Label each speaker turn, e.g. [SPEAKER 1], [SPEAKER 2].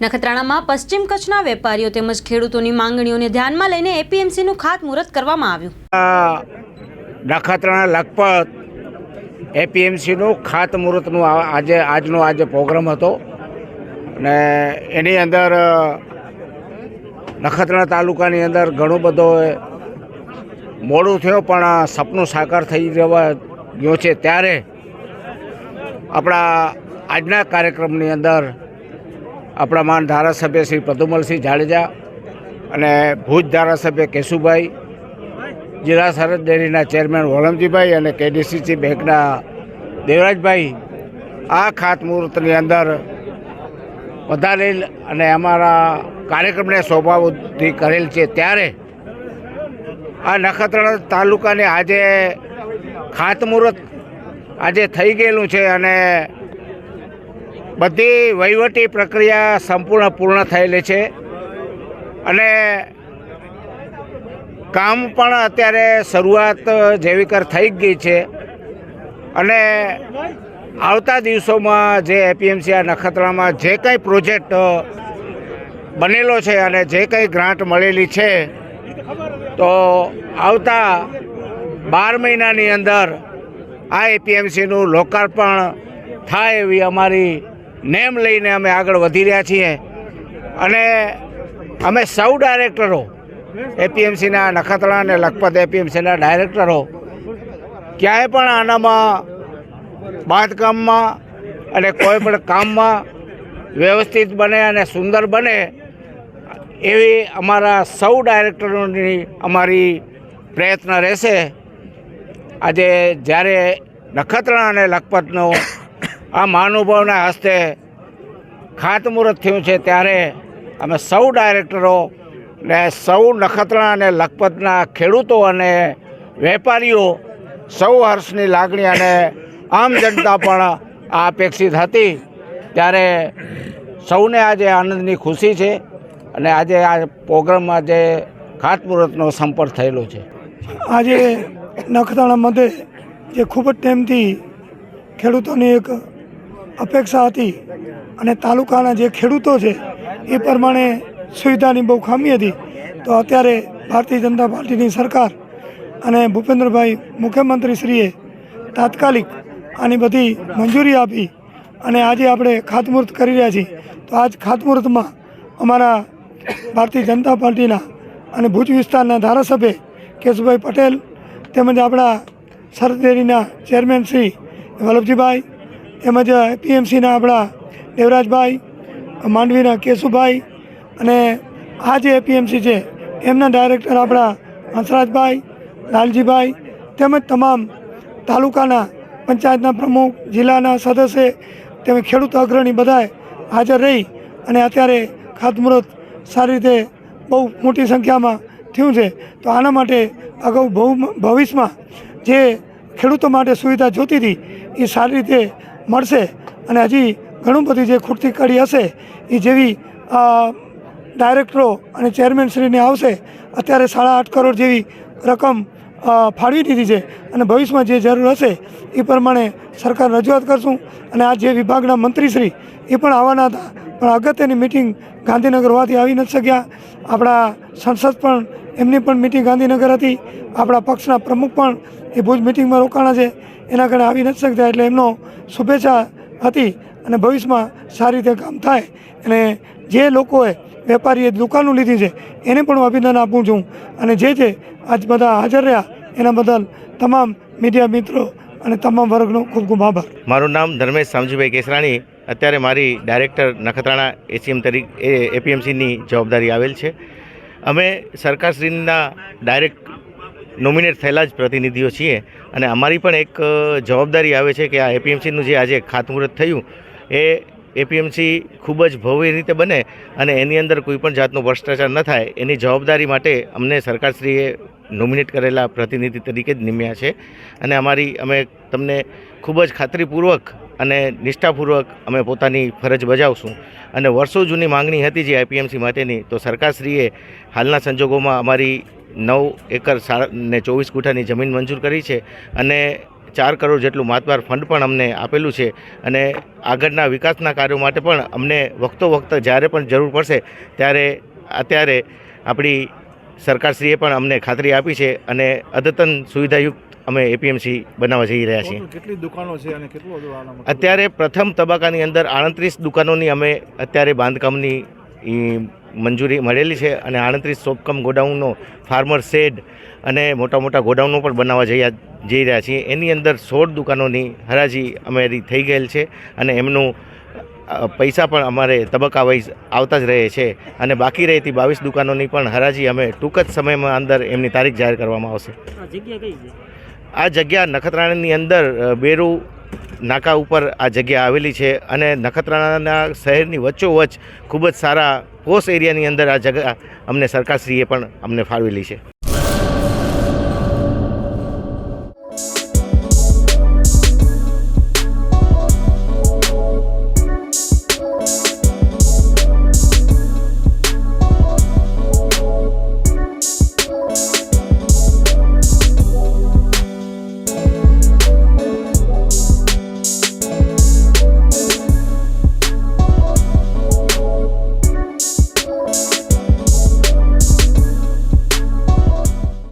[SPEAKER 1] નખત્રાણામાં પશ્ચિમ કચ્છના વેપારીઓ તેમજ ખેડૂતોની માંગણીઓને ધ્યાનમાં લઈને એપીએમસીનું ખાતમુહૂર્ત કરવામાં આવ્યું.
[SPEAKER 2] નખત્રાણા લખપત એપીએમસીનું ખાતમુહૂર્તનું આજે આજનો આજે પ્રોગ્રામ હતો. અને એની અંદર નખત્રાણા તાલુકાની અંદર ઘણું બધો મોડું થયું, પણ સપનું સાકાર થઈ જવા ગયો છે. ત્યારે આપણા આજના કાર્યક્રમની અંદર આપણા માન ધારાસભ્ય શ્રી પ્રદુમલસિંહ જાડેજા અને ભુજ ધારાસભ્ય કેશુભાઈ, જિલ્લા સરહદ ડેરીના ચેરમેન વોલમજીભાઈ અને કેડીસીસી બેંકના દેવરાજભાઈ, આ ખાતમુહૂર્તની અંદર વધારેલ અને અમારા કાર્યક્રમને શોભાવૃદ્ધિ કરેલ છે. ત્યારે આ નખત્રાણા તાલુકાને આજે ખાતમુહૂર્ત આજે થઈ ગયેલું છે અને બધી વહીવટી પ્રક્રિયા સંપૂર્ણ પૂર્ણ થયેલી છે. અને કામ પણ અત્યારે શરૂઆત જેવી કર થઈ ગઈ છે. અને આવતા દિવસોમાં જે એપીએમસી આ નખત્રામાં જે કંઈ પ્રોજેક્ટ બનેલો છે અને જે કંઈ ગ્રાન્ટ મળેલી છે, તો આવતા બાર મહિનાની અંદર આ એપીએમસીનું લોકાર્પણ થાય એવી અમારી નેમ લઈને અમે આગળ વધી રહ્યા છીએ. અને અમે સૌ ડાયરેક્ટરો, એપીએમસીના નખત્રાણા અને લખપત એપીએમસીના ડાયરેક્ટરો, ક્યાંય પણ આનામાં બાંધકામમાં અને કોઈ પણ કામમાં વ્યવસ્થિત બને અને સુંદર બને, એવી અમારા સૌ ડાયરેક્ટરોની અમારી પ્રયત્ન રહેશે. આજે જ્યારે નખત્રાણા અને લખપતનો આ મહાનુભાવના હસ્તે ખાતમુહૂર્ત થયું છે. ત્યારે અમે સૌ ડાયરેક્ટરો ને સૌ નખત્રાણા અને લખપતના ખેડૂતો અને વેપારીઓ સૌ હર્ષની લાગણી અને આમ જનતા પણ આ અપેક્ષિત હતી. ત્યારે સૌને આજે આનંદની ખુશી છે અને આજે આ પ્રોગ્રામમાં જે ખાતમુહૂર્તનો સંપર્ક થયેલો છે.
[SPEAKER 3] આજે નખત્રાણા મધ્યે જે ખૂબ જ ટાઈમથી ખેડૂતોની એક અપેક્ષા હતી અને તાલુકાના જે ખેડૂતો છે, એ પ્રમાણે સુવિધાની બહુ ખામી હતી. તો અત્યારે ભારતીય જનતા પાર્ટીની સરકાર અને ભૂપેન્દ્રભાઈ મુખ્યમંત્રીશ્રીએ તાત્કાલિક આની બધી મંજૂરી આપી અને આજે આપણે ખાતમુહૂર્ત કરી રહ્યા છીએ. તો આજ ખાતમુહૂર્તમાં અમારા ભારતીય જનતા પાર્ટીના અને ભુજ વિસ્તારના ધારાસભ્ય કેશુભાઈ પટેલ તેમજ આપણા સરદેરીના ચેરમેન શ્રી વલ્લભજીભાઈ તેમજ પીએમસીના આપણા દેવરાજભાઈ, માંડવીના કેશુભાઈ અને આ જે એપીએમસી છે, એમના ડાયરેક્ટર આપણા હંસરાજભાઈ, લાલજીભાઈ તેમજ તમામ તાલુકાના પંચાયતના પ્રમુખ, જિલ્લાના સદસ્ય તેમજ ખેડૂત અગ્રણી બધાએ હાજર રહી અને અત્યારે ખાતમુહૂર્ત સારી રીતે બહુ મોટી સંખ્યામાં થયું છે. તો આના માટે અગાઉ ભવિષ્યમાં જે ખેડૂતો માટે સુવિધા જોતી હતી, એ સારી રીતે મળશે અને હજી ઘણું બધી જે ખૂટતી કડી હશે એ જેવી ડાયરેક્ટરો અને ચેરમેનશ્રીને આવશે, અત્યારે સાડા આઠ કરોડ જેવી રકમ ફાળવી દીધી છે અને ભવિષ્યમાં જે જરૂર હશે એ પ્રમાણે સરકાર રજૂઆત કરશું અને આ જે વિભાગના મંત્રીશ્રી એ પણ આવવાના હતા, પણ અગત્યની મિટિંગ ગાંધીનગર હોવાથી આવી નથી શક્યા. આપણા સંસદ પણ, એમની પણ મિટિંગ ગાંધીનગર હતી. આપણા પક્ષના પ્રમુખ પણ એ ભુજ મિટિંગમાં રોકાણા છે. એના કારણે આવી નથી શકતા. એટલે એમનો શુભેચ્છા હતી અને ભવિષ્યમાં સારી રીતે કામ થાય. અને જે લોકોએ વેપારીએ દુકાનો લીધી છે, એને પણ હું અભિનંદન આપું છું. અને જે જે આજ બધા હાજર રહ્યા, એના બદલ તમામ મીડિયા મિત્રો અને તમામ વર્ગનો ખૂબ ખૂબ આભાર.
[SPEAKER 4] મારું નામ ધર્મેશ સામજીભાઈ કેસરાણી. અત્યારે મારી ડાયરેક્ટર નખત્રાણા એસીએમ તરીકે એપીએમસીની જવાબદારી આવેલ છે. અમે સરકારશ્રીના ડાયરેક્ટ નોમિનેટ થયેલા જ પ્રતિનિધિઓ છીએ. અને અમારી પણ એક જવાબદારી આવે છે કે આ એપીએમસીનું જે આજે ખાતમુહૂર્ત થયું, એ એપીએમસી ખૂબ જ ભવ્ય રીતે બને અને એની અંદર કોઈ પણ જાતનો ભ્રષ્ટાચાર ન થાય, એની જવાબદારી માટે અમને સરકારશ્રીએ નોમિનેટ કરેલા પ્રતિનિધિ તરીકે જ નિમ્યા છે. અને અમારી, અમે તમને ખૂબ જ ખાતરીપૂર્વક અને નિષ્ઠાપૂર્વક અમે પોતાની ફરજ બજાવશું. અને વર્ષો જૂની માંગણી હતી જે આઈપીએમસી માટેની, તો સરકારશ્રીએ હાલના સંજોગોમાં અમારી નવ એકર સાડા ને ચોવીસ ગુઠાની જમીન મંજૂર કરી છે અને ચાર કરોડ જેટલું માતબાર ફંડ પણ અમને આપેલું છે અને આગળના વિકાસના કાર્યો માટે પણ અમને વખતો વખત જ્યારે પણ જરૂર પડશે ત્યારે અત્યારે આપણી સરકારશ્રીએ પણ અમને ખાતરી આપી છે અને અદ્યતન સુવિધાયુક્ત અમે એપીએમસી બનાવવા જઈ રહ્યા છીએ.
[SPEAKER 5] કેટલી દુકાનો છે અને કેટલું
[SPEAKER 4] અત્યારે પ્રથમ તબક્કાની અંદર આડત્રીસ દુકાનોની અમે અત્યારે બાંધકામની મંજૂરી મળેલી છે અને આડત્રીસ સોપકમ ગોડાઉનનો ફાર્મર શેડ અને મોટા મોટા ગોડાઉનો પણ બનાવવા જઈ જઈ રહ્યા છીએ. એની અંદર સોળ દુકાનોની હરાજી અમારી થઈ ગયેલ છે અને એમનું પૈસા પણ અમારે તબક્કા વાઇઝ આવતા જ રહે છે અને બાકી રહેતી બાવીસ દુકાનોની પણ હરાજી અમે ટૂંક જ સમયમાં અંદર એમની તારીખ જાહેર કરવામાં આવશે. આ જગ્યા નખત્રાણાની અંદર બેરું બેરુ નાકા ઉપર આ જગ્યા આવેલી છે અને નખત્રાણાના શહેરની વચ્ચોવચ્ચ ખૂબ જ સારા પોશ એરિયાની અંદર આ જગ્યા અમને સરકારશ્રીએ પણ અમને ફાળવેલી છે.